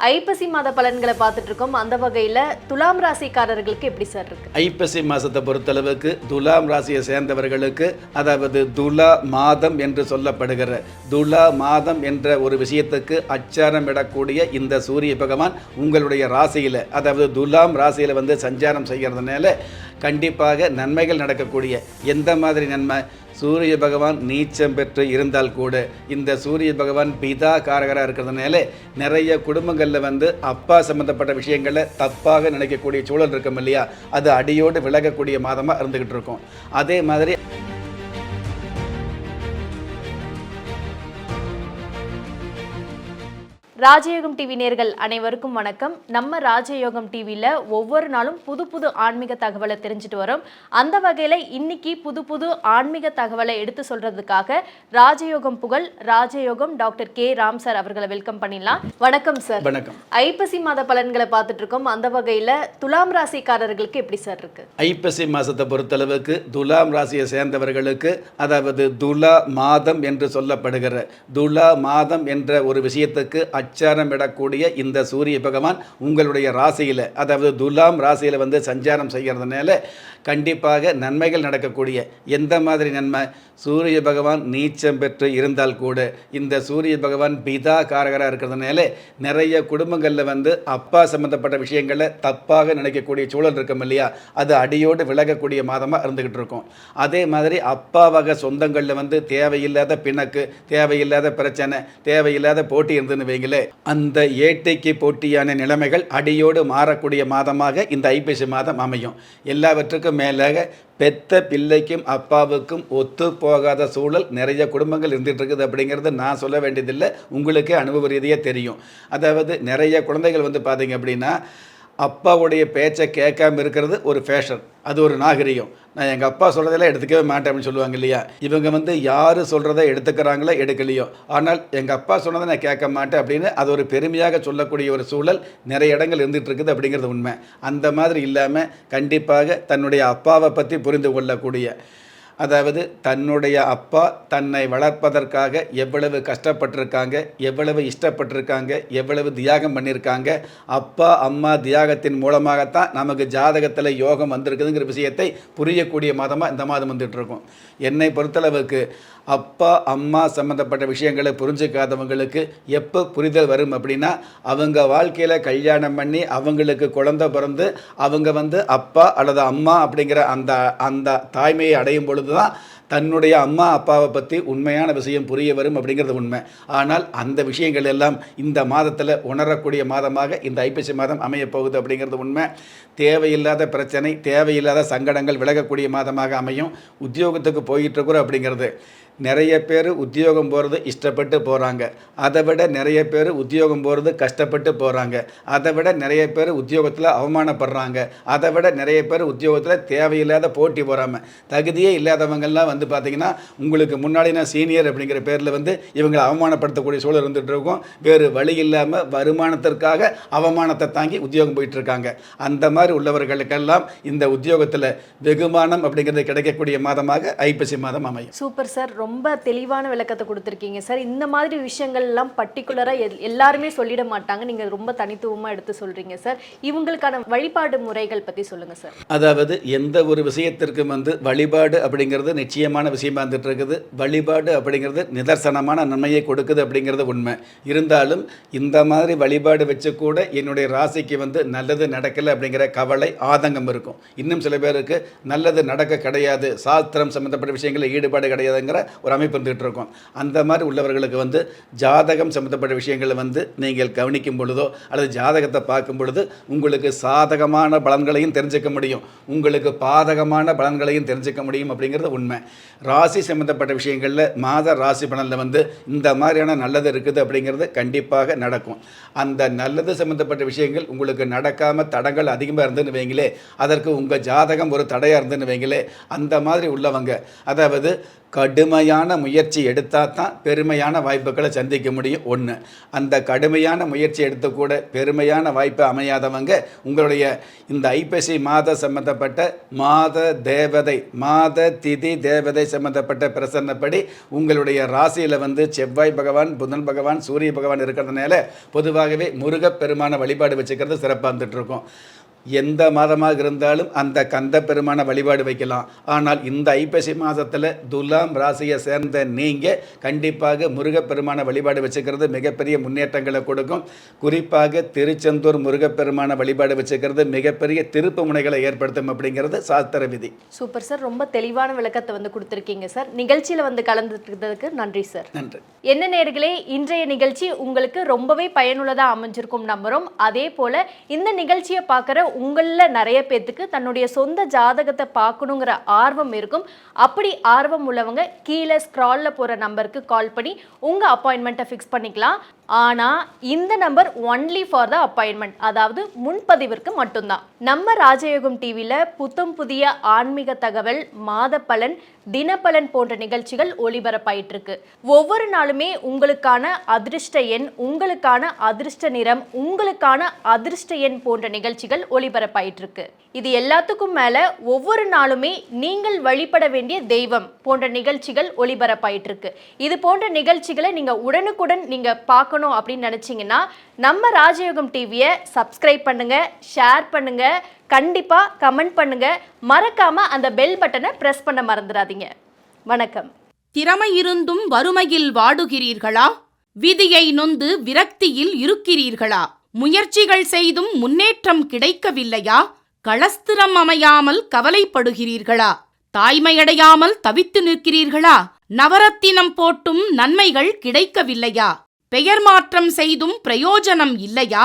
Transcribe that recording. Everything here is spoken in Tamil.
ஐப்பசி மாத பலன்களை பார்த்துட்டு இருக்கோம் அந்த வகையில் துலாம் ராசிக்காரர்களுக்கு எப்படி சார் இருக்கு? ஐப்பசி மாதத்தை பொறுத்தளவுக்கு துலாம் ராசியை சேர்ந்தவர்களுக்கு அதாவது துலா மாதம் என்று சொல்லப்படுகிற துலா மாதம் என்ற ஒரு விஷயத்துக்கு அச்சாரம் இடக்கூடிய இந்த சூரிய பகவான் உங்களுடைய ராசியில் அதாவது துலாம் ராசியில் வந்து சஞ்சாரம் செய்கிறதுனால கண்டிப்பாக நன்மைகள் நடக்கக்கூடிய எந்த மாதிரி நன்மை? சூரிய பகவான் நீச்சம் பெற்று இருந்தால் கூட இந்த சூரிய பகவான் பிதா காரகராக இருக்கிறதுனால நிறைய குடும்பங்களில் வந்து அப்பா சம்மந்தப்பட்ட விஷயங்களை தப்பாக நினைக்கக்கூடிய சூழல் இருக்கும் இல்லையா? அது அடியோடு விலகக்கூடிய மாதமாக இருந்துக்கிட்டு இருக்கும். அதே மாதிரி ராஜயோகம் டிவி நேர்கள் அனைவருக்கும் வணக்கம். நம்ம ராஜயோகம் டிவியில் ஒவ்வொரு நாளும் புது புது ஆன்மீக தகவலை தெரிஞ்சுட்டு வரோம். அந்த வகையில் இன்னைக்கு புது புது ஆன்மீக தகவலை எடுத்து சொல்றதுக்காக ராஜயோகம் புகழ் ராஜயோகம் டாக்டர் கே. ராம் சார் அவர்களை வெல்கம் பண்ணிடலாம். வணக்கம் சார். வணக்கம். ஐப்பசி மாத பலன்களை பார்த்துட்டு இருக்கோம். அந்த வகையில் துலாம் ராசிக்காரர்களுக்கு எப்படி சார் இருக்கு? ஐப்பசி மாதத்தை பொறுத்தளவுக்கு துலாம் ராசியை சேர்ந்தவர்களுக்கு அதாவது துலா மாதம் என்று சொல்லப்படுகிற துலா மாதம் என்ற ஒரு விஷயத்துக்கு அச்சாரம் விடக்கூடிய இந்த சூரிய பகவான் உங்களுடைய ராசியில் அதாவது துலாம் ராசியில் வந்து சஞ்சாரம் செய்கிறதுனால கண்டிப்பாக நன்மைகள் நடக்கக்கூடிய எந்த மாதிரி நன்மை? சூரிய பகவான் நீச்சம் பெற்று இருந்தால் கூட இந்த சூரிய பகவான் பிதா காரகராக இருக்கிறதுனால நிறைய குடும்பங்களில் வந்து அப்பா சம்மந்தப்பட்ட விஷயங்களை தப்பாக நினைக்கக்கூடிய சூழல் இருக்கும் இல்லையா? அது அடியோடு விலகக்கூடிய மாதமாக இருந்துக்கிட்டு இருக்கும். அதே மாதிரி அப்பா வகை சொந்தங்களில் வந்து தேவையில்லாத பிணக்கு தேவையில்லாத பிரச்சனை தேவையில்லாத போட்டி இருந்துன்னு வைங்கள அந்த ஏட்டைக்கு போட்டியான நிலைமைகள் அடியோடு மாறக்கூடிய மாதமாக இந்த ஐப்பசி மாதம் அமையும். எல்லாவற்றுக்கும் மேலாக பெத்த பிள்ளைக்கும் அப்பாவுக்கும் ஒத்து போகாத சூழல் நிறைய குடும்பங்கள் இருந்துகிட்டு இருக்குது அப்படிங்கிறது நான் சொல்ல வேண்டியதில்லை. உங்களுக்கே அனுபவ ரீதியாக தெரியும். அதாவது நிறைய குழந்தைகள் வந்து பார்த்தீங்க அப்படின்னா அப்பாவுடைய பேச்சை கேட்காம இருக்கிறது ஒரு ஃபேஷன் அது ஒரு நாகரிகம். நான் எங்கள் அப்பா சொல்கிறதெல்லாம் எடுத்துக்கவே மாட்டேன் அப்படின்னு சொல்லுவாங்க இல்லையா? இவங்க வந்து யார் சொல்கிறத எடுத்துக்கிறாங்களோ எடுக்கலையோ. ஆனால் எங்கள் அப்பா சொன்னதை நான் கேட்க மாட்டேன் அப்படின்னு அது ஒரு பெருமையாக சொல்லக்கூடிய ஒரு சூழல் நிறைய இடங்கள் இருந்துகிட்டு இருக்குது அப்படிங்கிறது உண்மை. அந்த மாதிரி இல்லாமல் கண்டிப்பாக தன்னுடைய அப்பாவை பற்றி புரிந்து கொள்ளக்கூடிய அதாவது தன்னுடைய அப்பா தன்னை வளர்ப்பதற்காக எவ்வளவு கஷ்டப்பட்டிருக்காங்க எவ்வளவு இஷ்டப்பட்டிருக்காங்க எவ்வளவு தியாகம் பண்ணியிருக்காங்க அப்பா அம்மா தியாகத்தின் மூலமாகத்தான் நமக்கு ஜாதகத்தில் யோகம் வந்திருக்குதுங்கிற விஷயத்தை புரியக்கூடிய மாதமாக இந்த மாதம் வந்துட்டுருக்கும். என்னை பொறுத்தளவுக்கு அப்பா அம்மா சம்மந்தப்பட்ட விஷயங்களை புரிஞ்சுக்காதவங்களுக்கு எப்போ புரிதல் வரும் அப்படின்னா அவங்க வாழ்க்கையில் கல்யாணம் பண்ணி அவங்களுக்கு குழந்தை பிறந்து அவங்க வந்து அப்பா அல்லது அம்மா அப்படிங்கிற அந்த அந்த தாய்மையை அடையும் பொழுது தான் தன்னுடைய அம்மா அப்பாவை பற்றி உண்மையான விஷயம் புரிய வரும் அப்படிங்கிறது உண்மை. ஆனால் அந்த விஷயங்கள் எல்லாம் இந்த மாதத்தில் உணரக்கூடிய மாதமாக இந்த ஐப்பசி மாதம் அமையப்போகுது அப்படிங்கிறது உண்மை. தேவையில்லாத பிரச்சனை தேவையில்லாத சங்கடங்கள் விலகக்கூடிய மாதமாக அமையும். உத்தியோகத்துக்கு போயிட்டுருக்குறோம் அப்படிங்கிறது. நிறைய பேர் உத்தியோகம் போகிறது இஷ்டப்பட்டு போகிறாங்க அதை விட நிறைய பேர் உத்தியோகம் போகிறது கஷ்டப்பட்டு போகிறாங்க அதை விட நிறைய பேர் உத்தியோகத்தில் அவமானப்படுறாங்க. அதை விட நிறைய பேர் உத்தியோகத்தில் தேவையில்லாத போட்டி போகாமல் தகுதியே இல்லாதவங்கெல்லாம் வந்து பார்த்திங்கன்னா உங்களுக்கு முன்னாடி நான் சீனியர் அப்படிங்கிற பேரில் வந்து இவங்களை அவமானப்படுத்தக்கூடிய சூழல் இருந்துகிட்டு இருக்கும். வேறு வழி இல்லாமல் வருமானத்திற்காக அவமானத்தை தாங்கி உத்தியோகம் போயிட்டு இருக்காங்க அந்த மாதிரி உள்ளவர்களுக்கெல்லாம் இந்த உத்தியோகத்தில் வெகுமானம் அப்படிங்கிறது கிடைக்கக்கூடிய மாதமாக ஐப்பசி மாதம் அமையும். Super sir. ரொம்ப தெளிவான விளக்கத்தை கொடுத்துருக்கீங்க சார். இந்த மாதிரி விஷயங்கள் எல்லாம் பர்டிகுலராக எல்லாருமே சொல்லிட மாட்டாங்க. நீங்கள் ரொம்ப தனித்துவமாக எடுத்து சொல்கிறீங்க சார். இவங்களுக்கான வழிபாடு முறைகள் பற்றி சொல்லுங்கள் சார். அதாவது எந்த ஒரு விஷயத்திற்கும் வந்து வழிபாடு அப்படிங்கிறது முக்கியமான விஷயமா இருந்துட்டு இருக்குது வழிபாடு அப்படிங்கிறது நிதர்சனமான நன்மையை கொடுக்குது அப்படிங்கிறது உண்மை. இருந்தாலும் இந்த மாதிரி வழிபாடு வச்சு கூட என்னுடைய ராசிக்கு வந்து நல்லது நடக்கலை அப்படிங்கிற கவலை ஆதங்கம் இருக்கும். இன்னும் சில பேருக்கு நல்லது நடக்க கிடையாது. சாஸ்திரம் சம்மந்தப்பட்ட விஷயங்களில் ஈடுபாடு கிடையாதுங்கிற ஒரு அமைப்பு இருந்துகிட்டு இருக்கும். அந்த மாதிரி உள்ளவர்களுக்கு வந்து ஜாதகம் சம்மந்தப்பட்ட விஷயங்களை வந்து நீங்கள் கவனிக்கும் பொழுதோ அல்லது ஜாதகத்தை பார்க்கும் பொழுது உங்களுக்கு சாதகமான பலன்களையும் தெரிஞ்சுக்க முடியும். உங்களுக்கு பாதகமான பலன்களையும் தெரிஞ்சுக்க முடியும் அப்படிங்கிறது உண்மை. ராசி சம்மந்தப்பட்ட விஷயங்களில் மாத ராசி பலனில் வந்து இந்த மாதிரியான நல்லது இருக்குது அப்படிங்கிறது கண்டிப்பாக நடக்கும். அந்த நல்லது சம்மந்தப்பட்ட விஷயங்கள் உங்களுக்கு நடக்காமல் தடங்கள் அதிகமாக இருந்துன்னு வைங்களே அதற்கு உங்கள் ஜாதகம் ஒரு தடையாக இருந்துன்னு வைங்களே அந்த மாதிரி உள்ளவங்க அதாவது கடுமையான முயற்சி எடுத்தால் தான் பெருமையான வாய்ப்புகளை சந்திக்க முடியும். ஒன்று அந்த கடுமையான முயற்சி எடுத்துக்கூட பெருமையான வாய்ப்பு அமையாதவங்க உங்களுடைய இந்த ஐப்பசி மாத சம்பந்தப்பட்ட மாத தேவதை மாத திதி தேவதை சம்பந்தப்பட்ட பிரசன்னப்படி உங்களுடைய ராசியில் வந்து செவ்வாய் பகவான் புதன் பகவான் சூரிய பகவான் இருக்கிறதுனால பொதுவாகவே முருகப்பெருமான வழிபாடு வச்சுக்கிறது சிறப்பாக இருந்துகிட்ருக்கோம் இருக்கும். எந்த மாதமாக இருந்தாலும் அந்த கந்த பெருமான வழிபாடு வைக்கலாம். ஆனால் இந்த ஐப்பசி மாதத்தில் துலாம் ராசியை சேர்ந்த நீங்கள் கண்டிப்பாக முருகப்பெருமான வழிபாடு வச்சுக்கிறது மிகப்பெரிய முன்னேற்றங்களை கொடுக்கும். குறிப்பாக திருச்செந்தூர் முருகப்பெருமான வழிபாடு வச்சுக்கிறது மிகப்பெரிய திருப்பு முனைகளை ஏற்படுத்தும் அப்படிங்கிறது சாஸ்திர விதி. Super sir. ரொம்ப தெளிவான விளக்கத்தை வந்து கொடுத்துருக்கீங்க சார். நிகழ்ச்சியில் வந்து கலந்துக்கிறதுக்கு நன்றி சார். நன்றி. என்ன நேர்களே இன்றைய நிகழ்ச்சி உங்களுக்கு ரொம்பவே பயனுள்ளதாக அமைஞ்சிருக்கும் நம்புகிறோம் அதே போல் இந்த நிகழ்ச்சியை பார்க்குற உங்களில் நிறைய பேர்த்துக்கு தன்னுடைய சொந்த ஜாதகத்தை பார்க்கணுங்கிற ஆர்வம் இருக்கும். அப்படி ஆர்வம் உள்ளவங்க கீழே ஸ்க்ராலில் போகிற நம்பருக்கு கால் பண்ணி உங்கள் அப்பாயின்மெண்ட்டை ஃபிக்ஸ் பண்ணிக்கலாம். ஆனால் இந்த number only for the appointment அதாவது முன்பதிவிற்கு மட்டும்தான். நம்ம ராஜயோகம் டிவியில் புத்தம் புதிய ஆன்மீக தகவல் மாத பலன் தினப்பலன் போன்ற நிகழ்ச்சிகள் ஒளிபரப்பாயிட்டிருக்கு. ஒவ்வொரு நாளுமே உங்களுக்கான அதிர்ஷ்ட எண் உங்களுக்கான அதிர்ஷ்ட நிறம் உங்களுக்கான அதிர்ஷ்ட எண் போன்ற நிகழ்ச்சிகள் ஒளிபரப்பாயிட்டிருக்கு. இது எல்லாத்துக்கும் மேல ஒவ்வொரு நாளுமே நீங்கள் வழிபட வேண்டிய தெய்வம் போன்ற நிகழ்ச்சிகள் ஒளிபரப்பாயிட்டிருக்கு. இது போன்ற நிகழ்ச்சிகளை நீங்க உடனுக்குடன் நீங்க பார்க்கணும் அப்படின்னு நினைச்சீங்கன்னா நம்ம ராஜயோகம் டிவியை சப்ஸ்கிரைப் பண்ணுங்க ஷேர் பண்ணுங்க கண்டிப்பாக கமெண்ட் பண்ணுங்க. மறக்காம அந்த பெல் பட்டனை பிரஸ் பண்ண மறந்துடாதீங்க. வணக்கம். திறமை இருந்தும் வறுமையில் வாடுகிறீர்களா? விதியை நொந்து விரக்தியில் இருக்கிறீர்களா? முயற்சிகள் செய்தும் முன்னேற்றம் கிடைக்கவில்லையா? களஸ்திரம் அமையாமல் கவலைப்படுகிறீர்களா? தாய்மையடையாமல் தவித்து நிற்கிறீர்களா? நவரத்தினம் போட்டும் நன்மைகள் கிடைக்கவில்லையா? பெயர் மாற்றம் செய்தும் பிரயோஜனம் இல்லையா?